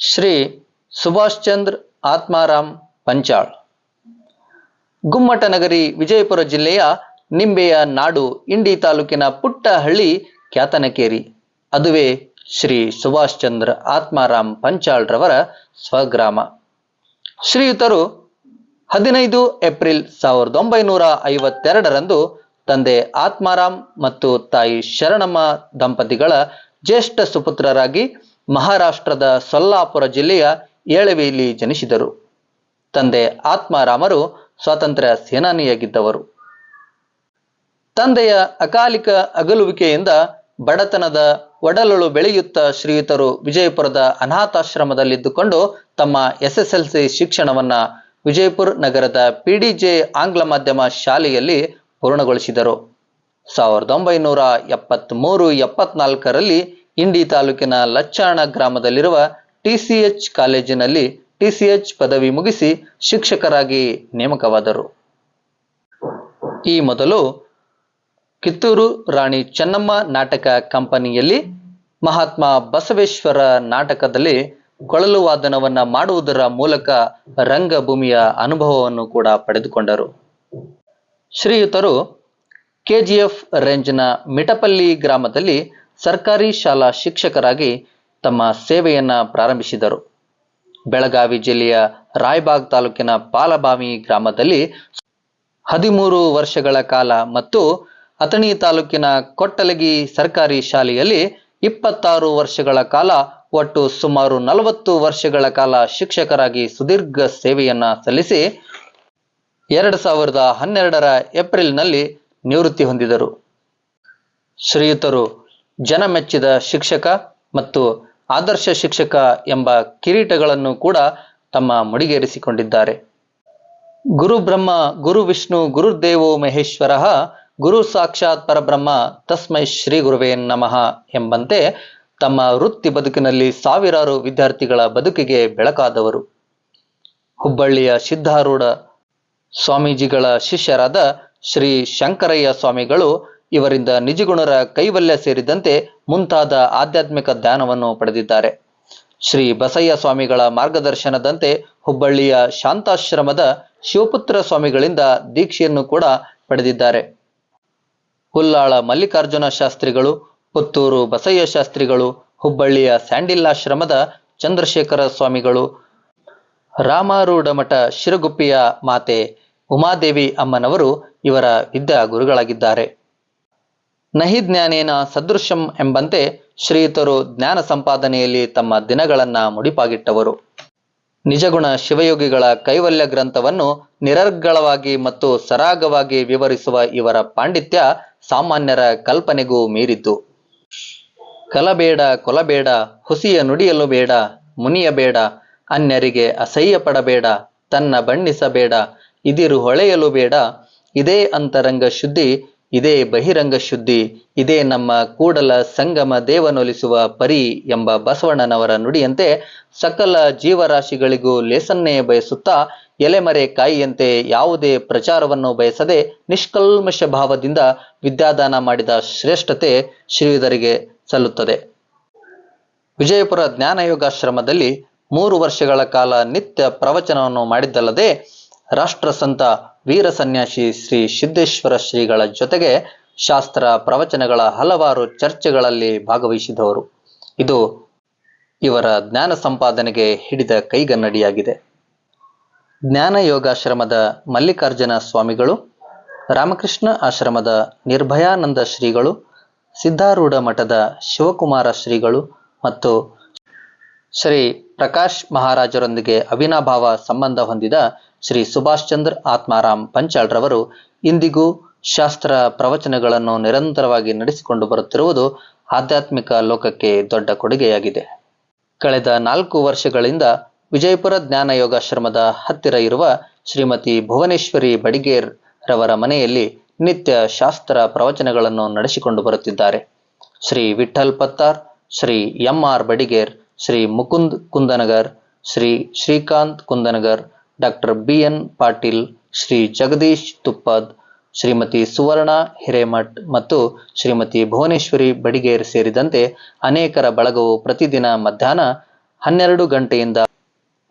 ಶ್ರೀ ಸುಭಾಷ್ ಚಂದ್ರ ಆತ್ಮಾರಾಮ್ ಪಂಚಾಳ್ ಗುಮ್ಮಟನಗರಿ ವಿಜಯಪುರ ಜಿಲ್ಲೆಯ ನಿಂಬೆಯ ನಾಡು ಇಂಡಿ ತಾಲೂಕಿನ ಪುಟ್ಟ ಹಳ್ಳಿ ಕ್ಯಾತನಕೇರಿ. ಅದುವೇ ಶ್ರೀ ಸುಭಾಷ್ ಚಂದ್ರ ಆತ್ಮಾರಾಮ್ ಪಂಚಾಳ್ರವರ ಸ್ವಗ್ರಾಮ. ಶ್ರೀಯುತರು ಹದಿನೈದು ಏಪ್ರಿಲ್ ಸಾವಿರದ ಒಂಬೈನೂರ ಐವತ್ತೆರಡರಂದು ತಂದೆ ಆತ್ಮಾರಾಮ್ ಮತ್ತು ತಾಯಿ ಶರಣಮ್ಮ ದಂಪತಿಗಳ ಜ್ಯೇಷ್ಠ ಸುಪುತ್ರರಾಗಿ ಮಹಾರಾಷ್ಟ್ರದ ಸೊಲ್ಲಾಪುರ ಜಿಲ್ಲೆಯ ಏಳವೇಲಿ ಜನಿಸಿದರು. ತಂದೆ ಆತ್ಮಾರಾಮರು ಸ್ವಾತಂತ್ರ್ಯ ಸೇನಾನಿಯಾಗಿದ್ದವರು. ತಂದೆಯ ಅಕಾಲಿಕ ಅಗಲುವಿಕೆಯಿಂದ ಬಡತನದ ಒಡಲಳು ಬೆಳೆಯುತ್ತ ಶ್ರೀಯುತರು ವಿಜಯಪುರದ ಅನಾಥಾಶ್ರಮದಲ್ಲಿದ್ದುಕೊಂಡು ತಮ್ಮ ಎಸ್ಎಸ್ಎಲ್ಸಿ ಶಿಕ್ಷಣವನ್ನ ವಿಜಯಪುರ ನಗರದ ಪಿಡಿಜೆ ಆಂಗ್ಲ ಮಾಧ್ಯಮ ಶಾಲೆಯಲ್ಲಿ ಪೂರ್ಣಗೊಳಿಸಿದರು. ಸಾವಿರದ ಒಂಬೈನೂರ ಎಪ್ಪತ್ತ್ಮೂರು ಎಪ್ಪತ್ನಾಲ್ಕರಲ್ಲಿ ಇಂಡಿ ತಾಲೂಕಿನ ಲಚ್ಚಾಣ ಗ್ರಾಮದಲ್ಲಿರುವ ಟಿಸಿಎಚ್ ಕಾಲೇಜಿನಲ್ಲಿ ಟಿಸಿಎಚ್ ಪದವಿ ಮುಗಿಸಿ ಶಿಕ್ಷಕರಾಗಿ ನೇಮಕವಾದರು. ಈ ಮೊದಲು ಕಿತ್ತೂರು ರಾಣಿ ಚೆನ್ನಮ್ಮ ನಾಟಕ ಕಂಪನಿಯಲ್ಲಿ ಮಹಾತ್ಮ ಬಸವೇಶ್ವರ ನಾಟಕದಲ್ಲಿ ಕೊಳಲು ವಾದನವನ್ನ ಮಾಡುವುದರ ಮೂಲಕ ರಂಗಭೂಮಿಯ ಅನುಭವವನ್ನು ಕೂಡ ಪಡೆದುಕೊಂಡರು. ಶ್ರೀಯುತರು ಕೆಜಿಎಫ್ ರೇಂಜ್ನ ಮಿಟಪಲ್ಲಿ ಗ್ರಾಮದಲ್ಲಿ ಸರ್ಕಾರಿ ಶಾಲಾ ಶಿಕ್ಷಕರಾಗಿ ತಮ್ಮ ಸೇವೆಯನ್ನ ಪ್ರಾರಂಭಿಸಿದರು. ಬೆಳಗಾವಿ ಜಿಲ್ಲೆಯ ರಾಯಬಾಗ್ ತಾಲೂಕಿನ ಪಾಲಬಾವಿ ಗ್ರಾಮದಲ್ಲಿ ಹದಿಮೂರು ವರ್ಷಗಳ ಕಾಲ ಮತ್ತು ಅಥಣಿ ತಾಲೂಕಿನ ಕೊಟ್ಟಲಗಿ ಸರ್ಕಾರಿ ಶಾಲೆಯಲ್ಲಿ ಇಪ್ಪತ್ತಾರು ವರ್ಷಗಳ ಕಾಲ ಒಟ್ಟು ಸುಮಾರು ನಲವತ್ತು ವರ್ಷಗಳ ಕಾಲ ಶಿಕ್ಷಕರಾಗಿ ಸುದೀರ್ಘ ಸೇವೆಯನ್ನ ಸಲ್ಲಿಸಿ ಎರಡು ಸಾವಿರದ ಹನ್ನೆರಡರ ಏಪ್ರಿಲ್ನಲ್ಲಿ ನಿವೃತ್ತಿ ಹೊಂದಿದರು. ಶ್ರೀಯುತರು ಜನಮೆಚ್ಚಿದ ಶಿಕ್ಷಕ ಮತ್ತು ಆದರ್ಶ ಶಿಕ್ಷಕ ಎಂಬ ಕಿರೀಟಗಳನ್ನು ಕೂಡ ತಮ್ಮ ಮುಡಿಗೇರಿಸಿಕೊಂಡಿದ್ದಾರೆ. ಗುರು ಬ್ರಹ್ಮ, ಗುರು ವಿಷ್ಣು ಗುರುದೇವೋ ಮಹೇಶ್ವರ, ಗುರು ಸಾಕ್ಷಾತ್ ಪರಬ್ರಹ್ಮ, ತಸ್ಮೈ ಶ್ರೀ ಗುರುವೇ ನಮಃ ಎಂಬಂತೆ ತಮ್ಮ ವೃತ್ತಿ ಬದುಕಿನಲ್ಲಿ ಸಾವಿರಾರು ವಿದ್ಯಾರ್ಥಿಗಳ ಬದುಕಿಗೆ ಬೆಳಕಾದವರು. ಹುಬ್ಬಳ್ಳಿಯ ಸಿದ್ಧಾರೂಢ ಸ್ವಾಮೀಜಿಗಳ ಶಿಷ್ಯರಾದ ಶ್ರೀ ಶಂಕರಯ್ಯ ಸ್ವಾಮಿಗಳು ಇವರಿಂದ ನಿಜಗುಣರ ಕೈವಲ್ಯ ಸೇರಿದಂತೆ ಮುಂತಾದ ಆಧ್ಯಾತ್ಮಿಕ ಜ್ಞಾನವನ್ನು ಪಡೆದಿದ್ದಾರೆ. ಶ್ರೀ ಬಸಯ್ಯ ಸ್ವಾಮಿಗಳ ಮಾರ್ಗದರ್ಶನದಂತೆ ಹುಬ್ಬಳ್ಳಿಯ ಶಾಂತಾಶ್ರಮದ ಶಿವಪುತ್ರ ಸ್ವಾಮಿಗಳಿಂದ ದೀಕ್ಷೆಯನ್ನು ಕೂಡ ಪಡೆದಿದ್ದಾರೆ. ಹುಲ್ಲಾಳ ಮಲ್ಲಿಕಾರ್ಜುನ ಶಾಸ್ತ್ರಿಗಳು, ಪುತ್ತೂರು ಬಸಯ್ಯ ಶಾಸ್ತ್ರಿಗಳು, ಹುಬ್ಬಳ್ಳಿಯ ಸ್ಯಾಂಡಿಲ್ಲಾಶ್ರಮದ ಚಂದ್ರಶೇಖರ ಸ್ವಾಮಿಗಳು ರಾಮಾರೂಢ ಮಠ ಶಿರಗುಪ್ಪಿಯ ಮಾತೆ ಉಮಾದೇವಿ ಅಮ್ಮನವರು ಇವರ ವಿದ್ಯಾ ಗುರುಗಳಾಗಿದ್ದಾರೆ ನಹಿ ಜ್ಞಾನೇನ ಸದೃಶಂ ಎಂಬಂತೆ ಶ್ರೀಯುತರು ಜ್ಞಾನ ಸಂಪಾದನೆಯಲ್ಲಿ ತಮ್ಮ ದಿನಗಳನ್ನ ಮುಡಿಪಾಗಿಟ್ಟವರು. ನಿಜಗುಣ ಶಿವಯೋಗಿಗಳ ಕೈವಲ್ಯ ಗ್ರಂಥವನ್ನು ನಿರರ್ಗಳವಾಗಿ ಮತ್ತು ಸರಾಗವಾಗಿ ವಿವರಿಸುವ ಇವರ ಪಾಂಡಿತ್ಯ ಸಾಮಾನ್ಯರ ಕಲ್ಪನೆಗೂ ಮೀರಿದ್ದು. ಕಲಬೇಡ ಕೊಲಬೇಡ, ಹುಸಿಯ ನುಡಿಯಲು ಬೇಡ ಮುನಿಯಬೇಡ ಅನ್ಯರಿಗೆ ಅಸಹ್ಯ ಪಡಬೇಡ, ತನ್ನ ಬಣ್ಣಿಸಬೇಡ, ಇದಿರು ಹೊಳೆಯಲು ಬೇಡ, ಇದೇ ಅಂತರಂಗ ಶುದ್ಧಿ ಇದೇ ಬಹಿರಂಗ ಶುದ್ಧಿ, ಇದೇ ನಮ್ಮ ಕೂಡಲ ಸಂಗಮ ದೇವನೊಲಿಸುವ ಪರಿ ಎಂಬ ಬಸವಣ್ಣನವರ ನುಡಿಯಂತೆ ಸಕಲ ಜೀವರಾಶಿಗಳಿಗೂ ಲೇಸನ್ನೇ ಬಯಸುತ್ತಾ ಎಲೆಮರೆ ಕಾಯಿಯಂತೆ ಯಾವುದೇ ಪ್ರಚಾರವನ್ನು ಬಯಸದೆ ನಿಷ್ಕಲ್ಮಶ ಭಾವದಿಂದ ವಿದ್ಯಾದಾನ ಮಾಡಿದ ಶ್ರೇಷ್ಠತೆ ಶ್ರೀಧರಿಗೆ ಸಲ್ಲುತ್ತದೆ. ವಿಜಯಪುರ ಜ್ಞಾನಯೋಗಾಶ್ರಮದಲ್ಲಿ ಮೂರು ವರ್ಷಗಳ ಕಾಲ ನಿತ್ಯ ಪ್ರವಚನವನ್ನು ಮಾಡಿದ್ದಲ್ಲದೆ ರಾಷ್ಟ್ರಸಂತ ವೀರ ಸನ್ಯಾಸಿ ಶ್ರೀ ಸಿದ್ದೇಶ್ವರ ಶ್ರೀಗಳ ಜೊತೆಗೆ ಶಾಸ್ತ್ರ ಪ್ರವಚನಗಳ ಹಲವಾರು ಚರ್ಚೆಗಳಲ್ಲಿ ಭಾಗವಹಿಸಿದವರು. ಇದು ಇವರ ಜ್ಞಾನ ಸಂಪಾದನೆಗೆ ಹಿಡಿದ ಕೈಗನ್ನಡಿಯಾಗಿದೆ. ಜ್ಞಾನ ಯೋಗಾಶ್ರಮದ ಮಲ್ಲಿಕಾರ್ಜುನ ಸ್ವಾಮಿಗಳು, ರಾಮಕೃಷ್ಣ ಆಶ್ರಮದ ನಿರ್ಭಯಾನಂದ ಶ್ರೀಗಳು, ಸಿದ್ಧಾರೂಢ ಮಠದ ಶಿವಕುಮಾರ ಶ್ರೀಗಳು ಮತ್ತು ಶ್ರೀ ಪ್ರಕಾಶ್ ಮಹಾರಾಜರೊಂದಿಗೆ ಅವಿನಾಭಾವ ಸಂಬಂಧ ಹೊಂದಿದ ಶ್ರೀ ಸುಭಾಷ್ ಚಂದ್ರ ಆತ್ಮಾರಾಮ್ ಪಂಚಾಳ್ರವರು ಇಂದಿಗೂ ಶಾಸ್ತ್ರ ಪ್ರವಚನಗಳನ್ನು ನಿರಂತರವಾಗಿ ನಡೆಸಿಕೊಂಡು ಬರುತ್ತಿರುವುದು ಆಧ್ಯಾತ್ಮಿಕ ಲೋಕಕ್ಕೆ ದೊಡ್ಡ ಕೊಡುಗೆಯಾಗಿದೆ. ಕಳೆದ ನಾಲ್ಕು ವರ್ಷಗಳಿಂದ ವಿಜಯಪುರ ಜ್ಞಾನ ಯೋಗಾಶ್ರಮದ ಹತ್ತಿರ ಇರುವ ಶ್ರೀಮತಿ ಭುವನೇಶ್ವರಿ ಬಡಿಗೇರ್ ರವರ ಮನೆಯಲ್ಲಿ ನಿತ್ಯ ಶಾಸ್ತ್ರ ಪ್ರವಚನಗಳನ್ನು ನಡೆಸಿಕೊಂಡು ಬರುತ್ತಿದ್ದಾರೆ. Shri Vithal Pattar, Shri M R Badiger, Shri Mukund Kundanagar, Shri Shrikant Kundanagar doctor B N Patil, Shri Jagadish Tuppad, Shrimati Suvarna Hiremath ಮತ್ತು ಶ್ರೀಮತಿ ಭುವನೇಶ್ವರಿ ಬಡಿಗೇರ್ ಸೇರಿದಂತೆ ಅನೇಕರ ಬಳಗವು ಪ್ರತಿದಿನ ಮಧ್ಯಾಹ್ನ ಹನ್ನೆರಡು ಗಂಟೆಯಿಂದ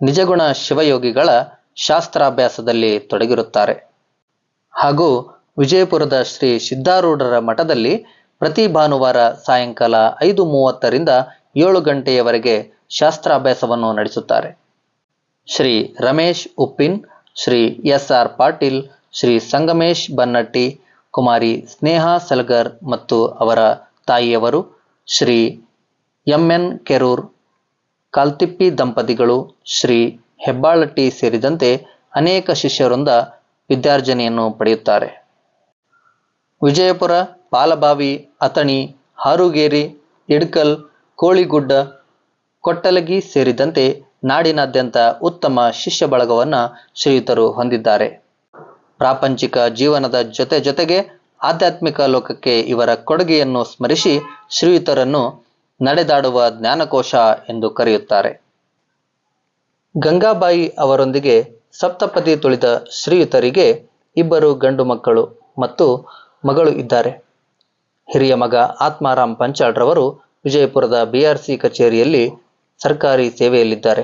ನಿಜಗುಣ ಶಿವಯೋಗಿಗಳ ಶಾಸ್ತ್ರಾಭ್ಯಾಸದಲ್ಲಿ ತೊಡಗಿರುತ್ತಾರೆ. ಹಾಗೂ ವಿಜಯಪುರದ ಶ್ರೀ ಸಿದ್ಧಾರೂಢರ ಮಠದಲ್ಲಿ ಪ್ರತಿ ಭಾನುವಾರ ಸಾಯಂಕಾಲ ಐದು ಮೂವತ್ತರಿಂದ ಏಳು ಗಂಟೆಯವರೆಗೆ ಶಾಸ್ತ್ರಾಭ್ಯಾಸವನ್ನು ನಡೆಸುತ್ತಾರೆ. ಶ್ರೀ ರಮೇಶ್ ಉಪ್ಪಿನ್, ಶ್ರೀ ಎಸ್ ಆರ್ ಪಾಟೀಲ್, ಶ್ರೀ ಸಂಗಮೇಶ್ ಬನ್ನಟ್ಟಿ, ಕುಮಾರಿ ಸ್ನೇಹಾ ಸಲಗರ್ ಮತ್ತು ಅವರ ತಾಯಿಯವರು, ಶ್ರೀ ಎಂ ಎನ್ ಕೆರೂರ್, ಕಾಲ್ತಿಪ್ಪಿ ದಂಪತಿಗಳು, ಶ್ರೀ ಹೆಬ್ಬಾಳಟ್ಟಿ ಸೇರಿದಂತೆ ಅನೇಕ ಶಿಷ್ಯರಿಂದ ವಿದ್ಯಾರ್ಜನೆಯನ್ನು ಪಡೆಯುತ್ತಾರೆ. ವಿಜಯಪುರ, ಪಾಲಬಾವಿ, ಅಥಣಿ, ಹಾರುಗೇರಿ, ಇಡ್ಕಲ್, ಕೋಳಿಗುಡ್ಡ, ಕೊಟ್ಟಲಗಿ ಸೇರಿದಂತೆ ನಾಡಿನಾದ್ಯಂತ ಉತ್ತಮ ಶಿಷ್ಯ ಬಳಗವನ್ನು ಶ್ರೀಯುತರು ಹೊಂದಿದ್ದಾರೆ. ಪ್ರಾಪಂಚಿಕ ಜೀವನದ ಜೊತೆ ಜೊತೆಗೆ ಆಧ್ಯಾತ್ಮಿಕ ಲೋಕಕ್ಕೆ ಇವರ ಕೊಡುಗೆಯನ್ನು ಸ್ಮರಿಸಿ ಶ್ರೀಯುತರನ್ನು ನಡೆದಾಡುವ ಜ್ಞಾನಕೋಶ ಎಂದು ಕರೆಯುತ್ತಾರೆ. ಗಂಗಾಬಾಯಿ ಅವರೊಂದಿಗೆ ಸಪ್ತಪದಿ ತುಳಿದ ಶ್ರೀಯುತರಿಗೆ ಇಬ್ಬರು ಗಂಡು ಮಕ್ಕಳು ಮತ್ತು ಮಗಳು ಇದ್ದಾರೆ. ಹಿರಿಯ ಮಗ ಆತ್ಮಾರಾಮ್ ಪಂಚಾಳ್ರವರು ವಿಜಯಪುರದ ಬಿಆರ್ಸಿ ಕಚೇರಿಯಲ್ಲಿ ಸರ್ಕಾರಿ ಸೇವೆಯಲ್ಲಿದ್ದಾರೆ.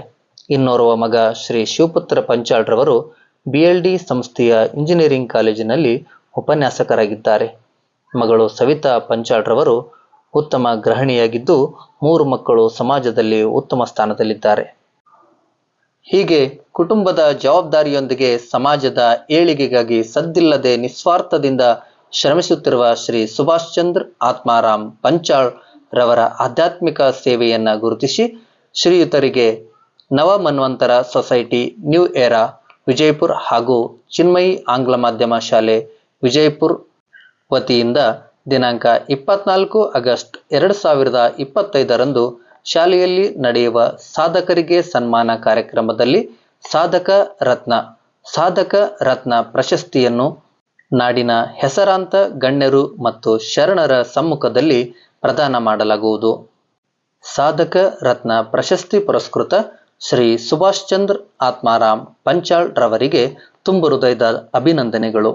ಇನ್ನೋರ್ವ ಮಗ ಶ್ರೀ ಶಿವಪುತ್ರ ಪಂಚಾಳ್ರವರು ಬಿಎಲ್ಡಿ ಸಂಸ್ಥೆಯ ಇಂಜಿನಿಯರಿಂಗ್ ಕಾಲೇಜಿನಲ್ಲಿ ಉಪನ್ಯಾಸಕರಾಗಿದ್ದಾರೆ. ಮಗಳು ಸವಿತಾ ಪಂಚಾಳ್ರವರು ಉತ್ತಮ ಗೃಹಿಣಿಯಾಗಿದ್ದು, ಮೂರು ಮಕ್ಕಳು ಸಮಾಜದಲ್ಲಿ ಉತ್ತಮ ಸ್ಥಾನದಲ್ಲಿದ್ದಾರೆ. ಹೀಗೆ ಕುಟುಂಬದ ಜವಾಬ್ದಾರಿಯೊಂದಿಗೆ ಸಮಾಜದ ಏಳಿಗೆಗಾಗಿ ಸದ್ದಿಲ್ಲದೆ ನಿಸ್ವಾರ್ಥದಿಂದ ಶ್ರಮಿಸುತ್ತಿರುವ ಶ್ರೀ ಸುಭಾಷ್ ಚಂದ್ರ ಆತ್ಮಾರಾಮ್ ಪಂಚಾಳ್ ರವರ ಆಧ್ಯಾತ್ಮಿಕ ಸೇವೆಯನ್ನ ಗುರುತಿಸಿ ಶ್ರೀಯುತರಿಗೆ ನವ ಮನ್ವಂತರ ಸೊಸೈಟಿ ನ್ಯೂ ಏರಾ, ವಿಜಯಪುರ ಹಾಗೂ ಚಿನ್ಮಯಿ ಆಂಗ್ಲ ಮಾಧ್ಯಮ ಶಾಲೆ ವಿಜಯಪುರ್ ವತಿಯಿಂದ ದಿನಾಂಕ ಇಪ್ಪತ್ನಾಲ್ಕು ಆಗಸ್ಟ್ ಎರಡು ಸಾವಿರದ ಇಪ್ಪತ್ತೈದರಂದು ಶಾಲೆಯಲ್ಲಿ ನಡೆಯುವ ಸಾಧಕರಿಗೆ ಸನ್ಮಾನ ಕಾರ್ಯಕ್ರಮದಲ್ಲಿ ಸಾಧಕ ರತ್ನ ಸಾಧಕ ರತ್ನ ಪ್ರಶಸ್ತಿಯನ್ನು ನಾಡಿನ ಹೆಸರಾಂತ ಗಣ್ಯರು ಮತ್ತು ಶರಣರ ಸಮ್ಮುಖದಲ್ಲಿ ಪ್ರದಾನ ಮಾಡಲಾಗುವುದು. ಸಾಧಕ ರತ್ನ ಪ್ರಶಸ್ತಿ ಪುರಸ್ಕೃತ ಶ್ರೀ ಸುಭಾಷ್ ಚಂದ್ರ ಆತ್ಮಾರಾಮ್ ಪಂಚಾಳ್ ರವರಿಗೆ ತುಂಬು ಹೃದಯದ ಅಭಿನಂದನೆಗಳು.